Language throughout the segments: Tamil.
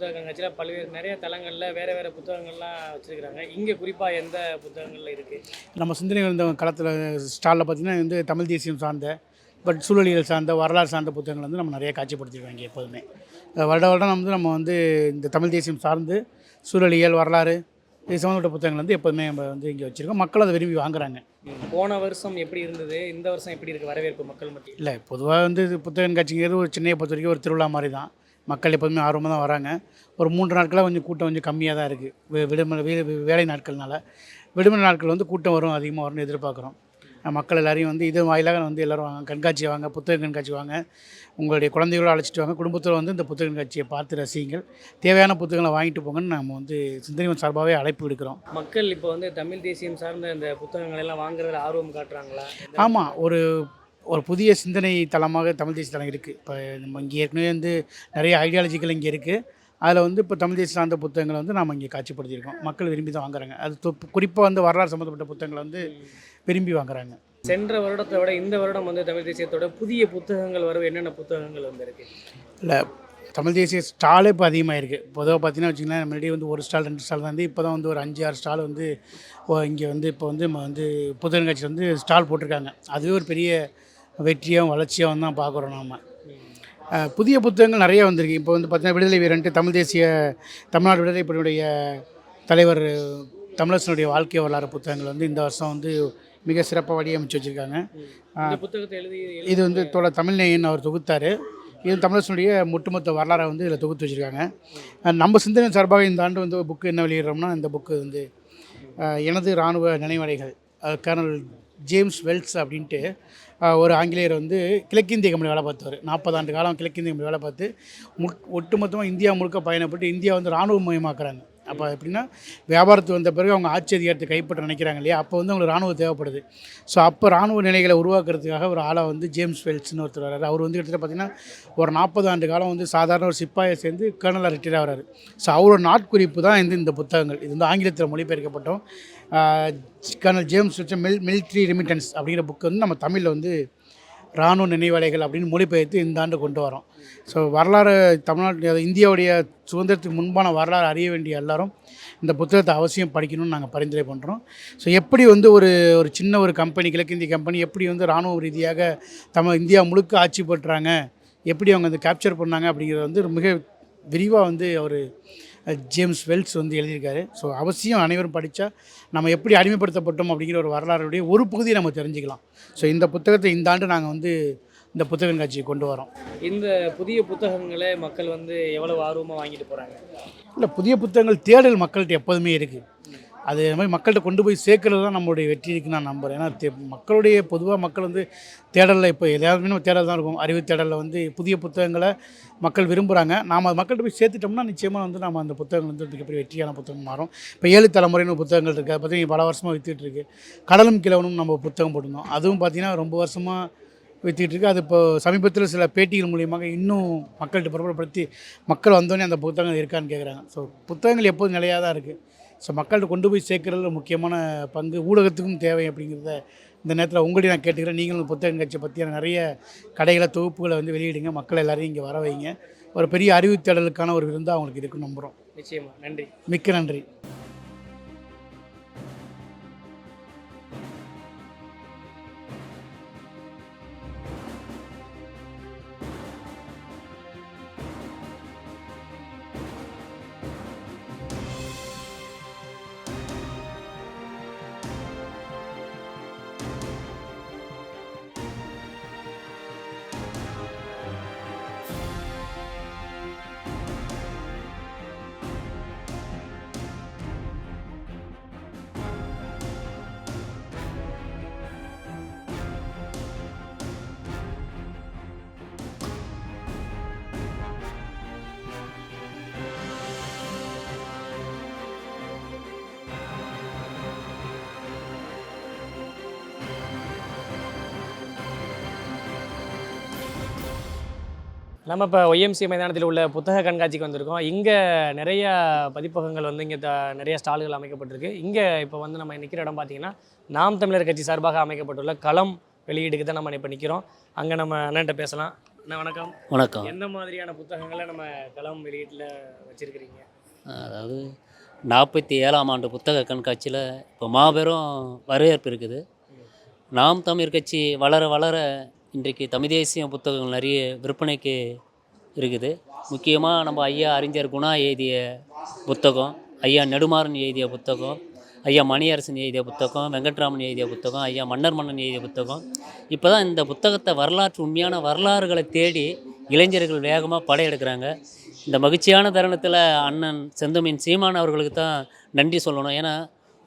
புத்தக கண்காட்சியில் பல்வேறு நிறைய தளங்களில் வேறு வேறு புத்தகங்கள்லாம் வச்சுருக்கிறாங்க. இங்கே குறிப்பாக எந்த புத்தகங்கள்ல இருக்குது நம்ம சிந்தனை வந்த களத்தில் ஸ்டாலில் பார்த்தீங்கன்னா வந்து தமிழ் தேசியம் சார்ந்த பட் சூழலியல் சார்ந்த வரலாறு சார்ந்த புத்தகங்கள் வந்து நம்ம நிறைய காட்சிப்படுத்திருக்காங்க எப்போதுமே. வருட வருடம் வந்து நம்ம வந்து இந்த தமிழ் தேசியம் சார்ந்து சூழலியல் வரலாறு இது சம்மந்தப்பட்ட புத்தகங்கள் வந்து எப்போதுமே நம்ம வந்து இங்கே வச்சுருக்கோம். மக்கள் அதை விரும்பி வாங்குறாங்க. போன வருஷம் எப்படி இருந்தது? இந்த வருஷம் எப்படி இருக்குது வரவேற்பு மக்கள் மத்தியில்? இல்லை பொதுவாக வந்து இது புத்தக கண்காட்சிங்கிறது ஒரு சென்னையை பொறுத்த வரைக்கும் ஒரு திருவிழா மாதிரி தான். மக்கள் எப்போதுமே ஆர்வமாக தான் வராங்க. ஒரு மூன்று நாட்களாக கொஞ்சம் கூட்டம் கொஞ்சம் கம்மியாக தான் இருக்குது விடுமுறை வேலை நாட்கள்னால. விடுமுறை நாட்கள் வந்து கூட்டம் வரும் அதிகமாக வரும்னு எதிர்பார்க்குறோம். மக்கள் எல்லாரையும் வந்து இது வாயிலாக வந்து எல்லோரும் வாங்க கண்காட்சி வாங்க புத்தக கண்காட்சி வாங்க. உங்களுடைய குழந்தைகளோட அழைச்சிட்டு வாங்க. குடும்பத்தில் வந்து இந்த புத்தக கண்காட்சியை பார்த்து ரசியுங்கள். தேவையான புத்தகங்களை வாங்கிட்டு போங்கன்னு நம்ம வந்து சிந்தனை சார்பாகவே அழைப்பு விடுக்கிறோம். மக்கள் இப்போ வந்து தமிழ் தேசியம் சார்ந்த இந்த புத்தகங்கள் எல்லாம் வாங்குறதுல ஆர்வம் காட்டுறாங்களா? ஆமாம் ஒரு ஒரு புதிய சிந்தனை தளமாக தமிழ் தேசிய தளம் இருக்குது இப்போ நம்ம இங்கே ஏற்கனவே வந்து நிறைய ஐடியாலஜிகள் இங்கே இருக்குது அதில் வந்து இப்போ தமிழ் தேசிய சார்ந்த புத்தகங்களை வந்து நாம் இங்கே காட்சிப்படுத்தியிருக்கோம். மக்கள் விரும்பி தான் வாங்குறாங்க. அது குறிப்பாக வந்து வரலாறு சம்மந்தப்பட்ட புத்தகங்களை வந்து விரும்பி வாங்குறாங்க. சென்ற வருடத்தை விட இந்த வருடம் வந்து தமிழ் தேசியத்தோட புதிய புத்தகங்கள் வரும் என்னென்ன புத்தகங்கள் வந்திருக்கு? இல்லை தமிழ் தேசிய ஸ்டாலே இப்போ அதிகமாக இருக்குது பொதுவாக பார்த்தீங்கன்னா வச்சுங்களேன் முன்னாடி வந்து ஒரு ஸ்டால் ரெண்டு ஸ்டால் வந்து இப்போ தான் வந்து ஒரு அஞ்சு ஆறு ஸ்டால் வந்து இங்கே வந்து இப்போ வந்து நம்ம வந்து புத்தக கட்சி வந்து ஸ்டால் போட்டிருக்காங்க. அதுவே ஒரு பெரிய வெற்றியாகவும் வளர்ச்சியாகவும் தான் பார்க்குறோம் நாம். புதிய புத்தகங்கள் நிறைய வந்திருக்கு. இப்போ வந்து பார்த்தீங்கன்னா விடுதலை வீரன்ட்டு தமிழ் தேசிய தமிழ்நாடு விடுதலை படையுடைய தலைவர் தமிழரசனுடைய வாழ்க்கை வரலாறு புத்தகங்கள் வந்து இந்த வருஷம் வந்து மிக சிறப்பாக வடிவமைச்சு வச்சுருக்காங்க. இந்த புத்தகத்தை எழுதி இது வந்து தோழர் தமிழ்நேயன் அவர் தொகுத்தார். இது தமிழரசனுடைய ஒட்டுமொத்த வரலாறை வந்து இதில் தொகுத்து வச்சுருக்காங்க. நம்ம சிந்தனை சார்பாக இந்த ஆண்டு வந்து புக்கு என்ன வெளியிடுறோம்னா இந்த புக்கு வந்து எனது இராணுவ நினைவலைகள் அஹ் கர்னல் ஜேம்ஸ் வெல்ஸ் அப்படின்ட்டு ஒரு ஆங்கிலேயர் வந்து கிழக்கிந்திய கம்பெனி வேலை பார்த்தவர் நாற்பது ஆண்டு காலம் கிழக்கிந்திய கம்பெனி வேலை பார்த்து முட் ஒட்டுமொத்தமாக இந்தியா முழுக்க பயணப்பட்டு இந்தியா வந்து இராணுவ மயமாக்குறாங்க அப்போ எப்படின்னா வியாபாரத்து வந்த பிறகு அவங்க ஆட்சி அதிகாரத்தை கைப்பற்ற நினைக்கிறாங்க இல்லையா? அப்போ வந்து அவங்களுக்கு ராணுவம் தேவைப்படுது. ஸோ அப்போ ராணுவ நிலைகளை உருவாக்குறதுக்காக ஒரு ஆளாக வந்து ஜேம்ஸ் வெல்ஸ்னு ஒருத்தர் வர்றாரு. அவர் வந்து கிட்டத்தட்ட பார்த்தீங்கன்னா ஒரு நாற்பது ஆண்டு காலம் வந்து சாதாரண ஒரு சிப்பாயை சேர்ந்து கர்னலாக ரிட்டையர் ஆகிறாரு. ஸோ அவரோட நாட்குறிப்பு தான் இந்த புத்தகங்கள். இது வந்து ஆங்கிலத்தில் மொழிபெயர்க்கப்பட்டோம். கர்னல் ஜேம்ஸ் வச்ச மில் மிலிட்ரி ரிமிட்டன்ஸ் அப்படிங்கிற புக்கு வந்து நம்ம தமிழில் வந்து இராணுவ நினைவலைகள் அப்படின்னு மொழிபெயர்த்து இந்த ஆண்டு கொண்டு வரோம் ஸோ வரலாறு தமிழ்நாட்டு இந்தியாவுடைய சுதந்திரத்துக்கு முன்பான வரலாறு அறிய வேண்டிய எல்லாரும் இந்த புத்தகத்தை அவசியம் படிக்கணும்னு நாங்கள் பரிந்துரை பண்ணுறோம் ஸோ எப்படி வந்து ஒரு ஒரு சின்ன ஒரு கம்பெனி கிழக்கிந்திய கம்பெனி எப்படி வந்து இராணுவ ரீதியாக தம இந்தியா முழுக்க ஆட்சி பட்டுறாங்க எப்படி அவங்க வந்து கேப்சர் பண்ணாங்க அப்படிங்கிறத வந்து மிக விரிவாக வந்து அவர் ஜேம்ஸ் வெல்ஸ் வந்து எழுதியிருக்காரு. ஸோ அவசியம் அனைவரும் படித்தா நம்ம எப்படி அடிமைப்படுத்தப்பட்டோம் அப்படிங்கிற ஒரு வரலாறுடைய ஒரு பகுதியை நம்ம தெரிஞ்சுக்கலாம். ஸோ இந்த புத்தகத்தை இந்த ஆண்டு நாங்கள் வந்து இந்த புத்தக கண்காட்சியை கொண்டு வரோம். இந்த புதிய புத்தகங்களை மக்கள் வந்து எவ்வளவு ஆர்வமாக வாங்கிட்டு போகிறாங்க இல்லை புதிய புத்தகங்கள் தேடல் மக்கள்கிட்ட எப்போதுமே இருக்குது அது மாதிரி மக்கள்கிட்ட கொண்டு போய் சேர்க்கறது தான் நம்மளுடைய வெற்றி இருக்குன்னு நான் நம்புகிறேன் ஏன்னா தே- மக்களுடைய பொதுவாக மக்கள் வந்து தேடலில் இப்போ எதாவது நம்ம தேடல் தான் இருக்கும். அறிவு தேடலில் வந்து புதிய புத்தகங்களை மக்கள் விரும்புகிறாங்க நாம் அது மக்கள்கிட்ட போய் சேர்த்துட்டோம்னா நிச்சயமாக வந்து நம்ம அந்த புத்தகங்கள் வந்து மிகப்பெரிய வெற்றியான புத்தகம் மாறும். இப்போ ஏழு தலைமுறைன்னு புத்தகங்கள் இருக்குது அதை பற்றி பல வருஷமாக வித்துட்டு இருக்கு. கடலும் கிழவனும் நம்ம புத்தகம் போட்டிருந்தோம். அதுவும் பார்த்தீங்கன்னா ரொம்ப வருஷமாக வித்துக்கிட்டு இருக்கு. அது இப்போ சமீபத்தில் சில பேட்டிகள் மூலியமாக இன்னும் மக்கள்கிட்ட பிரபலப்படுத்தி மக்கள் வந்தோடனே அந்த புத்தகங்கள் இருக்கான்னு கேட்குறாங்க ஸோ புத்தகங்கள் எப்போதும் நிலையாக தான் இருக்குது ஸோ மக்கள்கிட்ட கொண்டு போய் சேர்க்கறதுல முக்கியமான பங்கு ஊடகத்துக்கும் தேவை அப்படிங்கிறத இந்த நேரத்தில் உங்களையும் நான் கேட்டுக்கிறேன். நீங்களும் புத்தக கட்சி பற்றியான நிறைய கடைகளை தொகுப்புகளை வந்து வெளியிடுங்க. மக்கள் எல்லாரையும் இங்கே வர வைங்க. ஒரு பெரிய அறிவு தேடலுக்கான ஒரு விருந்தாக அவங்களுக்கு இருக்குன்னு நம்புகிறோம் நிச்சயமா. நன்றி. மிக்க நன்றி. நம்ம இப்போ ஒய்எம்சி மைதானத்தில் உள்ள புத்தக கண்காட்சிக்கு வந்திருக்கோம். இங்கே நிறைய பதிப்பகங்கள் வந்து இங்கே த நிறைய ஸ்டால்கள் அமைக்கப்பட்டிருக்கு. இங்கே இப்போ வந்து நம்ம நிற்கிற இடம் பார்த்தீங்கன்னா நாம் தமிழர் கட்சி சார்பாக அமைக்கப்பட்டுள்ள களம் வெளியீடுக்கு தான் நம்ம இப்போ நிற்கிறோம் அங்கே நம்ம அண்ணன்ட்ட பேசலாம். அண்ணா வணக்கம். வணக்கம். எந்த மாதிரியான புத்தகங்களை நம்ம களம் வெளியீட்டில் வச்சிருக்கிறீங்க? அதாவது நாற்பத்தி ஏழாம் ஆண்டு புத்தக கண்காட்சியில் இப்போ மாபெரும் வரவேற்பு இருக்குது. நாம் தமிழ் கட்சி வளர வளர இன்றைக்கு தமிழ் தேசிய புத்தகங்கள் நிறைய விற்பனைக்கு இருக்குது. முக்கியமாக நம்ம ஐயா அறிஞர் குணா எழுதிய புத்தகம் ஐயா நெடுமாறன் எழுதிய புத்தகம் ஐயா மணியரசன் எழுதிய புத்தகம் வெங்கட்ராமன் எழுதிய புத்தகம் ஐயா மன்னர் மன்னன் எழுதிய புத்தகம். இப்போ தான் இந்த புத்தகத்தை வரலாற்று உண்மையான வரலாறுகளை தேடி இளைஞர்கள் வேகமாக படையெடுக்கிறாங்க. இந்த மகிழ்ச்சியான தருணத்தில் அண்ணன் செந்தமின் சீமான் அவர்களுக்கு தான் நன்றி சொல்லணும். ஏன்னா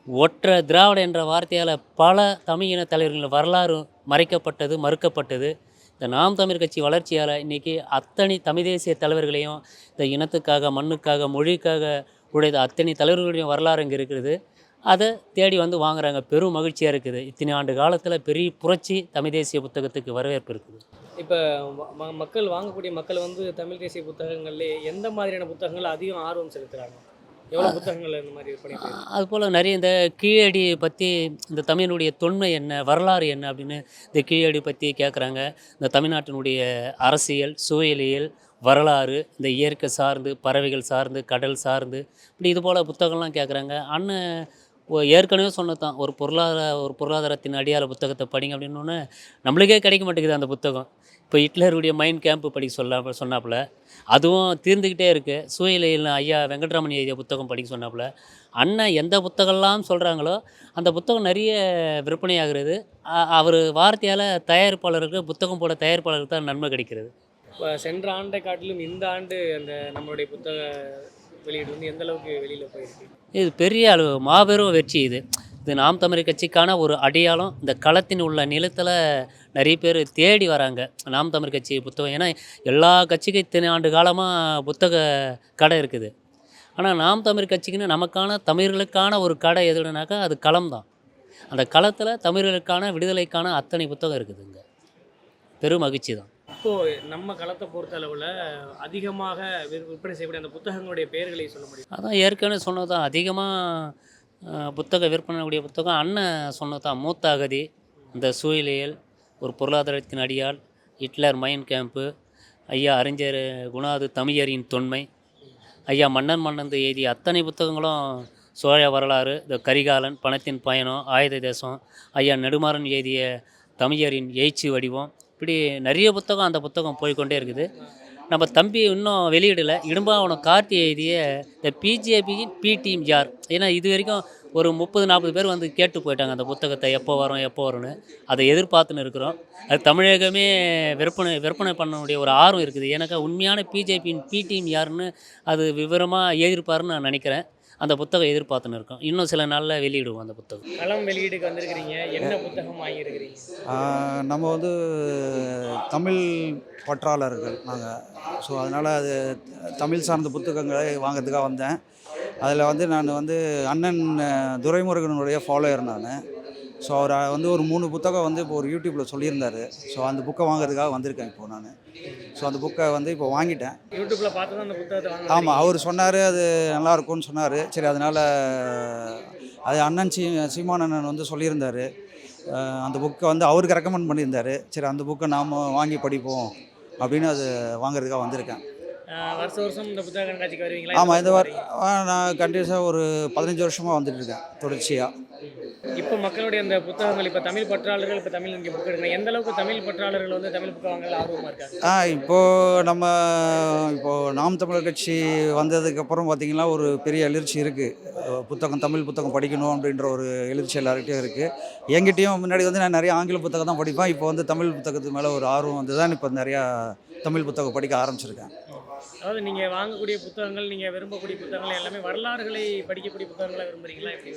ஒற்றை திராவிட என்ற வார்த்தையால் பல தமிழ் இன தலைவர்களின் வரலாறு மறைக்கப்பட்டது மறுக்கப்பட்டது. இந்த நாம் தமிழ் கட்சி வளர்ச்சியால் இன்றைக்கி அத்தனை தமிழ் தேசிய தலைவர்களையும் இந்த இனத்துக்காக மண்ணுக்காக மொழிக்காக உழைத்த அத்தனை தலைவர்களுடைய வரலாறு இங்கே இருக்குது. அதை தேடி வந்து வாங்குறாங்க. பெரும் மகிழ்ச்சியாக இருக்குது. இத்தனை ஆண்டு காலத்தில் பெரிய புரட்சி தமிழ் தேசிய புத்தகத்துக்கு வரவேற்பு இருக்குது. இப்போ ம- மக்கள் வாங்கக்கூடிய மக்கள் வந்து தமிழ் தேசிய புத்தகங்கள்லேயே எந்த மாதிரியான புத்தகங்கள் அதிகம் ஆர்வம் செலுத்துகிறாங்க எவ்வளோ புத்தகங்கள் இந்த மாதிரி நிறைய இந்த கீழடி பற்றி இந்த தமிழினுடைய தொன்மை என்ன வரலாறு என்ன அப்படின்னு இந்த கீழடி பற்றி கேட்குறாங்க இந்த தமிழ்நாட்டினுடைய அரசியல் சூழலியல் வரலாறு இந்த இயற்கை சார்ந்து பறவைகள் சார்ந்து கடல் சார்ந்து இப்படி இது போல் புத்தகம்லாம் கேட்குறாங்க அண்ணன் ஏற்கனவே சொன்னதான் ஒரு பொருளாதார ஒரு பொருளாதாரத்தின் அடியார புத்தகத்தை படிங்க அப்படின்னோடனே நம்மளுக்கே கிடைக்க மாட்டேங்குது அந்த புத்தகம். இப்போ ஹிட்லருடைய மைண்ட் கேம்ப் படிக்க சொல்ல சொன்னாப்புல. அதுவும் தீர்ந்துக்கிட்டே இருக்குது சூழலியல் ஐயா வெங்கட்ராமன் எழுதிய புத்தகம் படிக்க சொன்னாப்புல. அண்ணன் எந்த புத்தகம்லாம் சொல்கிறாங்களோ அந்த புத்தகம் நிறைய விற்பனையாகிறது. அவர் வார்த்தையால் தயாரிப்பாளருக்கு புத்தகம் போட தயாரிப்பாளருக்கு தான் நன்மை கிடைக்கிறது. இப்போ சென்ற ஆண்டை காட்டிலும் இந்த ஆண்டு அந்த நம்மளுடைய புத்தக வெளியீடு வந்து எந்த அளவுக்கு வெளியில் போயிருக்கு? இது பெரிய அளவு மாபெரும் வெற்றி இது. இது நாம் தமிழர் கட்சிக்கான ஒரு அடையாளம். இந்த களத்தின் உள்ள நிலத்தில் நிறைய பேர் தேடி வராங்க. நாம் தமிழ் கட்சி புத்தகம். ஏன்னா எல்லா கட்சிக்கும் இத்தனை ஆண்டு காலமாக புத்தக கடை இருக்குது. ஆனால் நாம் தமிழ் கட்சிக்குன்னு நமக்கான தமிழர்களுக்கான ஒரு கடை எதுனாக்கா அது களம் தான். அந்த களத்தில் தமிழர்களுக்கான விடுதலைக்கான அத்தனை புத்தகம் இருக்குதுங்க. பெரும் மகிழ்ச்சி தான். இப்போது நம்ம களத்தை பொறுத்த அளவில் அதிகமாக விற்- விற்பனை செய்யக்கூடிய அந்த புத்தகங்களுடைய பெயர்களை சொல்ல முடியும். அதான் ஏற்கனவே சொன்னதான் அதிகமாக புத்தக விற்பனைக்கூடிய புத்தகம் அண்ணன் சொன்னதான் மூத்த அகதி இந்த சூழலியல் ஒரு பொருளாதாரத்தின் அடியால் ஹிட்லர் மைன் கேம்ப்பு ஐயா அறிஞர் குணாது தமிழரின் தொன்மை ஐயா மன்னன் மன்னந்து எழுதிய அத்தனை புத்தகங்களும் சோழ வரலாறு இந்த கரிகாலன் பணத்தின் பயணம் ஆயுத தேசம் ஐயா நெடுமாறன் எழுதிய தமிழரின் எழுச்சி வடிவம் இப்படி நிறைய புத்தகம் அந்த புத்தகம் போய்க்கொண்டே இருக்குது. நம்ம தம்பி இன்னும் வெளியிடலை. இடும்பாவனம் கார்த்தி எழுதிய இந்த பிஜேபியின் பி டீம் யார் ஏன்னா இது வரைக்கும் ஒரு முப்பது நாற்பது பேர் வந்து கேட்டு போயிட்டாங்க அந்த புத்தகத்தை எப்போ வரும் எப்போ வரும்னு. அதை எதிர்பார்த்துன்னு இருக்கிறோம். அது தமிழகமே விற்பனை விற்பனை பண்ணக்கூடிய ஒரு ஆர்வம் இருக்குது. எனக்கு உண்மையான பிஜேபியின் பி டீம் யாருன்னு அது விவரமாக எழுதியிருப்பாருன்னு நான் நினைக்கிறேன். அந்த புத்தகம் எதிர்பார்த்துன்னு இருக்கோம். இன்னும் சில நாளில் வெளியிடுவோம் அந்த புத்தகம். களம் வெளியீடுக்கு வந்திருக்கிறீங்க. என்ன புத்தகம் வாங்கியிருக்கிறீங்க? நம்ம வந்து தமிழ் பற்றாளர்கள் நாங்கள் ஸோ அதனால் அது தமிழ் சார்ந்த புத்தகங்களை வாங்கிறதுக்காக வந்தேன். அதில் வந்து நான் வந்து அண்ணன் துரைமுருகனுடைய ஃபாலோயர் நான். ஸோ அவர் வந்து ஒரு மூணு புத்தகம் வந்து இப்போ ஒரு யூடியூப்பில் சொல்லியிருந்தாரு. ஸோ அந்த புக்கை வாங்குறதுக்காக வந்திருக்கேன் இப்போ நான். ஸோ அந்த புக்கை வந்து இப்போ வாங்கிட்டேன். யூடியூப்ல பார்த்து தான் அந்த புத்தகத்தை ஆமாம் அவர் சொன்னார் அது நல்லா இருக்கும்னு சொன்னார். சரி அதனால் அது அண்ணன் சீ சீமான் அண்ணன் வந்து சொல்லியிருந்தார். அந்த புக்கை வந்து அவருக்கு ரெக்கமெண்ட் பண்ணியிருந்தார். சரி அந்த புக்கை நாம் வாங்கி படிப்போம் அப்படின்னு அது வாங்குறதுக்காக வந்திருக்கேன். அஹ் வருஷ வருஷம் இந்த புத்தக கண்காட்சிக்கு வருவீங்களா ஆமாம் இந்த வருஷம் வார நான் கண்டினியூஸாக ஒரு பதினஞ்சு வருஷமாக வந்துட்டு இருக்கேன் தொடர்ச்சியாக. இப்போ மக்களுடைய அந்த புத்தகங்கள் இப்போ தமிழ் பற்றாளர்கள் இப்போ தமிழ் இங்கே புக் எடுக்கணும். எந்த அளவுக்கு தமிழ் பற்றாளர்கள் வந்து தமிழ் புத்தகங்கள் ஆர்வமாக இருக்காங்க? ஆ இப்போது நம்ம இப்போது நாம் தமிழர் கட்சி வந்ததுக்கப்புறம் பார்த்திங்கன்னா ஒரு பெரிய எழுச்சி இருக்குது புத்தகம் தமிழ் புத்தகம் படிக்கணும் அப்படின்ற ஒரு எழுச்சி எல்லாருக்கிட்டையும் இருக்குது எங்கிட்டையும் முன்னாடி வந்து நான் நிறைய ஆங்கில புத்தகம் தான் படிப்பேன். இப்போ வந்து தமிழ் புத்தகத்து மேலே ஒரு ஆர்வம் வந்து தான் இப்போ நிறையா தமிழ் புத்தகம் படிக்க ஆரம்பிச்சிருக்கேன். அதாவது நீங்கள் வாங்கக்கூடிய புத்தகங்கள் நீங்கள் விரும்பக்கூடிய புத்தகங்கள் எல்லாமே வரலாறுகளை படிக்கக்கூடிய புத்தகங்களை விரும்புறீங்களா? எப்படி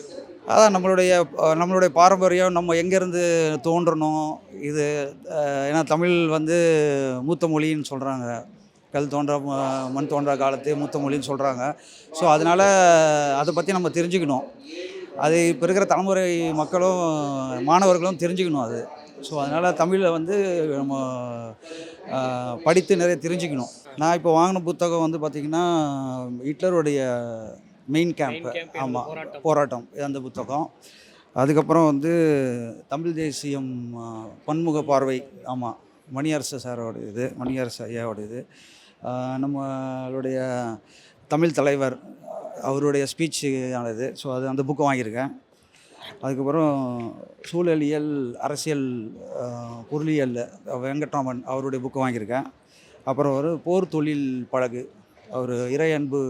அதான் நம்மளுடைய நம்மளுடைய பாரம்பரியம் நம்ம எங்கேருந்து தோன்றணும் இது ஏன்னா தமிழ் வந்து மூத்த மொழின்னு சொல்கிறாங்க கல் தோன்ற ம- மண் தோன்றா காலத்து மூத்த மொழின்னு சொல்கிறாங்க ஸோ அதனால் அதை பற்றி நம்ம தெரிஞ்சுக்கணும். அது இப்போ இருக்கிற தலைமுறை மக்களும் மாணவர்களும் தெரிஞ்சுக்கணும் அது. ஸோ அதனால் தமிழை வந்து நம்ம படித்து நிறைய தெரிஞ்சுக்கணும். நான் இப்போ வாங்கின புத்தகம் வந்து பார்த்திங்கன்னா ஹிட்லருடைய மெயின் கேம்ப் Main camp ஆமாம் போராட்டம். அந்த புத்தகம். அதுக்கப்புறம் வந்து தமிழ் தேசியம் பன்முக பார்வை ஆமாம் மணியரசு சாரோட இது மணியரசு ஐயாவோட இது நம்மளுடைய தமிழ் தலைவர் அவருடைய ஸ்பீச் ஆனது ஸோ அது அந்த புக்கு வாங்கியிருக்கேன். அதுக்கப்புறம் சூழலியல் அரசியல் பொருளியல் வெங்கட்ராமன் அவருடைய புக்கு வாங்கியிருக்கேன். அப்புறம் ஒரு போர் தொழில் பழகு அவர் இறையன்பு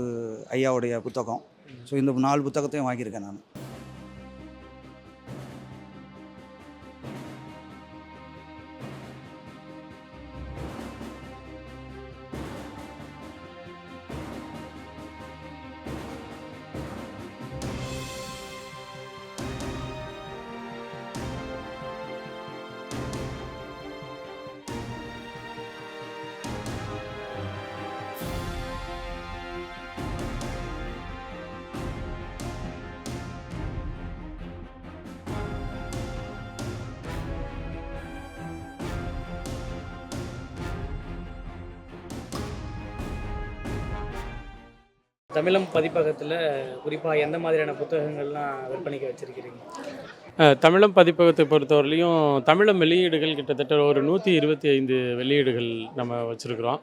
ஐயாவுடைய புத்தகம். ஸோ இந்த நாலு புத்தகத்தையும் வாங்கியிருக்கேன் நான். தமிழம் பதிப்பகத்தில் குறிப்பாக எந்த மாதிரியான புத்தகங்கள்லாம் விற்பனைக்கு வச்சுருக்கிறீங்க? தமிழம் பதிப்பகத்தை பொறுத்தவரையிலையும் தமிழம் வெளியீடுகள் கிட்டத்தட்ட ஒரு நூற்றி இருபத்தி ஐந்து வெளியீடுகள் நம்ம வச்சுருக்குறோம்.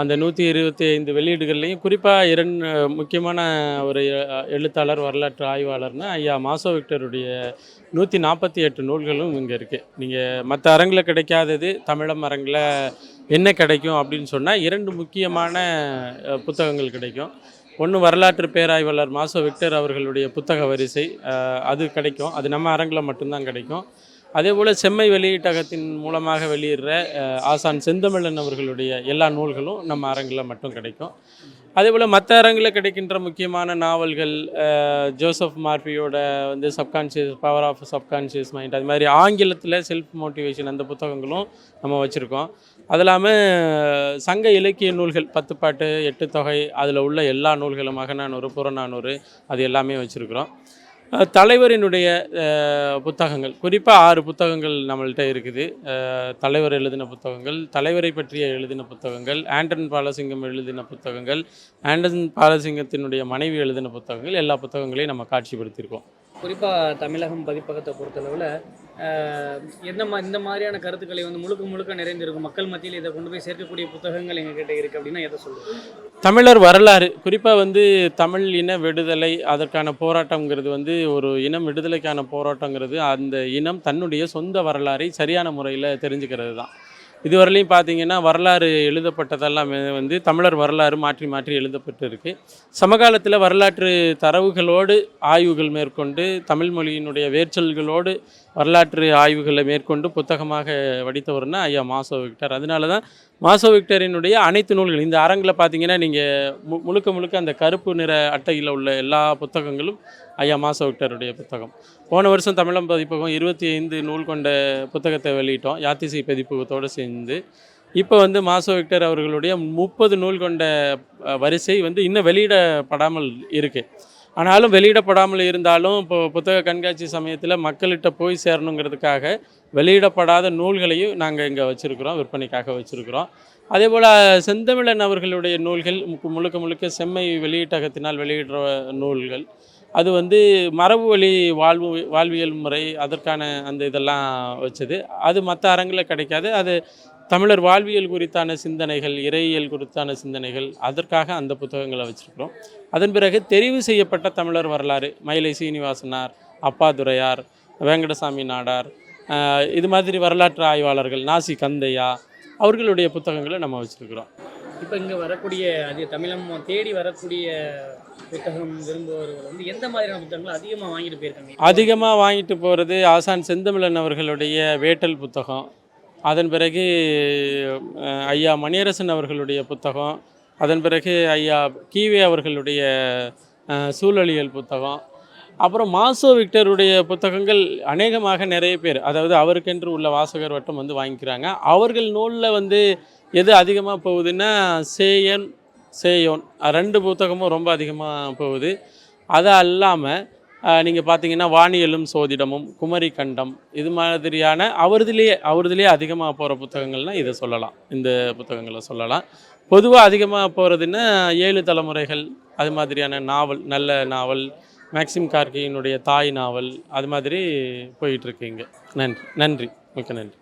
அந்த நூற்றி இருபத்தி ஐந்து வெளியீடுகள்லையும் குறிப்பாக இரண்டு முக்கியமான ஒரு எழுத்தாளர் வரலாற்று ஆய்வாளர்னா ஐயா மாசோ விக்டருடைய நூற்றி நாற்பத்தி எட்டு நூல்களும் இங்கே இருக்குது நீங்கள் மற்ற அரங்கில் கிடைக்காதது தமிழம் அரங்கில் என்ன கிடைக்கும் அப்படின்னு சொன்னால் இரண்டு முக்கியமான புத்தகங்கள் கிடைக்கும். ஒன்று வரலாற்று பேராய்வாளர் மாசோ விக்டர் அவர்களுடைய புத்தக வரிசை அது கிடைக்கும். அது நம்ம அரங்கில் மட்டும்தான் கிடைக்கும். அதே போல் செம்மை வெளியீட்டகத்தின் மூலமாக வெளியிடுற ஆசான் செந்தமிழன் அவர்களுடைய எல்லா நூல்களும் நம்ம அரங்கில் மட்டும் கிடைக்கும். அதே போல் மற்ற அரங்கில் கிடைக்கின்ற முக்கியமான நாவல்கள் ஜோசப் மார்பியோட வந்து subconscious power of subconscious mind அது மாதிரி ஆங்கிலத்தில் செல்ஃப் மோட்டிவேஷன் அந்த புத்தகங்களும் நம்ம வச்சுருக்கோம். அது இல்லாமல் சங்க இலக்கிய நூல்கள் பத்து பாட்டு எட்டு தொகை அதில் உள்ள எல்லா நூல்களும் மகநானூறு புறநானூறு அது எல்லாமே வச்சுருக்குறோம். தலைவரினுடைய புத்தகங்கள் குறிப்பாக ஆறு புத்தகங்கள் நம்மள்கிட்ட இருக்குது. தலைவர் எழுதின புத்தகங்கள் தலைவரை பற்றிய எழுதின புத்தகங்கள் ஆண்டன் பாலசிங்கம் எழுதின புத்தகங்கள் ஆண்டன் பாலசிங்கத்தினுடைய மனைவி எழுதின புத்தகங்கள் எல்லா புத்தகங்களையும் நம்ம காட்சிப்படுத்தியிருக்கோம். குறிப்பாக தமிழகம் பதிப்பகத்தை பொறுத்தளவில் எந்த மா இந்த மாதிரியான கருத்துக்களை வந்து முழுக்க முழுக்க நிறைந்திருக்கும். மக்கள் மத்தியில் இதை கொண்டு போய் சேர்க்கக்கூடிய புத்தகங்கள் எங்ககிட்ட இருக்குது அப்படின்னா எதை சொல்லுங்கள் தமிழர் வரலாறு. குறிப்பாக வந்து தமிழ் இன விடுதலை அதற்கான போராட்டங்கிறது வந்து ஒரு இனம் விடுதலைக்கான போராட்டங்கிறது அந்த இனம் தன்னுடைய சொந்த வரலாறை சரியான முறையில் தெரிஞ்சுக்கிறது தான் இதுவரையிலையும் பார்த்தீங்கன்னா வரலாறு எழுதப்பட்டதெல்லாம் வந்து தமிழர் வரலாறு மாற்றி மாற்றி எழுதப்பட்டிருக்கு. சமகாலத்தில் வரலாற்று தரவுகளோடு ஆய்வுகள் மேற்கொண்டு தமிழ் மொழியினுடைய வரலாற்று ஆய்வுகளை மேற்கொண்டு புத்தகமாக வடித்தவர்னா ஐயா மாசோ விக்டர் அதனால தான் மாசோ விக்டரினுடைய அனைத்து நூல்கள் இந்த அரங்கில் பார்த்தீங்கன்னா நீங்கள் மு முழுக்க முழுக்க அந்த கருப்பு நிற அட்டையில் உள்ள எல்லா புத்தகங்களும் ஐயா மாசோ விக்டருடைய புத்தகம். போன வருஷம் தமிழம் பதிப்பகம் இருபத்தி ஐந்து நூல் கொண்ட புத்தகத்தை வெளியிட்டோம் யாத்திசை பதிப்பகத்தோடு சேர்ந்து. இப்போ வந்து மாசோ விக்டர் அவர்களுடைய முப்பது நூல் கொண்ட வரிசை வந்து இன்னும் வெளியிடப்படாமல் இருக்குது ஆனாலும் வெளியிடப்படாமல் இருந்தாலும் இப்போ புத்தக கண்காட்சி சமயத்தில் மக்கள்கிட்ட போய் சேரணுங்கிறதுக்காக வெளியிடப்படாத நூல்களையும் நாங்கள் இங்கே வச்சுருக்குறோம் விற்பனைக்காக வச்சுருக்குறோம். அதே போல் செந்தமிழன் அவர்களுடைய நூல்கள் முழுக்க முழுக்க செம்மை வெளியீட்டகத்தினால் வெளியிடுற நூல்கள். அது வந்து மரபு வழி வாழ்வு வாழ்வியல் முறை அதற்கான அந்த இதெல்லாம் வச்சது. அது மற்ற அரங்கில் கிடைக்காது. அது தமிழர் வாழ்வியல் குறித்தான சிந்தனைகள் இறையியல் குறித்தான சிந்தனைகள் அதற்காக அந்த புத்தகங்களை வச்சுருக்கிறோம். அதன் பிறகு தெரிவு செய்யப்பட்ட தமிழர் வரலாறு மயிலை சீனிவாசனார் அப்பாதுரையார் வேங்கடசாமி நாடார் இது மாதிரி வரலாற்று ஆய்வாளர்கள் நாசி கந்தையா அவர்களுடைய புத்தகங்களை நம்ம வச்சுருக்கிறோம். இப்போ இங்கே வரக்கூடிய அது தமிழம் தேடி வரக்கூடிய புத்தகம் விரும்புபவர்கள் வந்து எந்த மாதிரியான புத்தகங்கள் அதிகமாக வாங்கிட்டு போயிருக்காங்க? அதிகமாக வாங்கிட்டு போகிறது ஆசான் செந்தமிழன் அவர்களுடைய வேட்டல் புத்தகம். அதன் பிறகு ஐயா மணியரசன் அவர்களுடைய புத்தகம் அதன் பிறகு ஐயா கீவே அவர்களுடைய சூழலியல் புத்தகம் அப்புறம் மாசோ விக்டருடைய புத்தகங்கள் அநேகமாக நிறைய பேர் அதாவது அவருக்கென்று உள்ள வாசகர் வட்டம் வந்து வாங்கிக்கிறாங்க. அவர்கள் நூலில் வந்து எது அதிகமாக போகுதுன்னா சேயன் சேயோன் ரெண்டு புத்தகமும் ரொம்ப அதிகமாக போகுது. அது அல்லாமல் நீங்கள் பார்த்தீங்கன்னா வானியலும் சோதிடமும் குமரி கண்டம் இது மாதிரியான அவரதுலேயே அவரதுலேயே அதிகமாக போகிற புத்தகங்கள்னால் இதை சொல்லலாம். இந்த புத்தகங்களை சொல்லலாம். பொதுவாக அதிகமாக போகிறதுன்னா ஏழு தலைமுறைகள் அது மாதிரியான நாவல் நல்ல நாவல் மேக்சிம் கார்கியினுடைய தாய் நாவல் அது மாதிரி போயிட்டுருக்கு இங்கே. நன்றி நன்றி மிக்க நன்றி.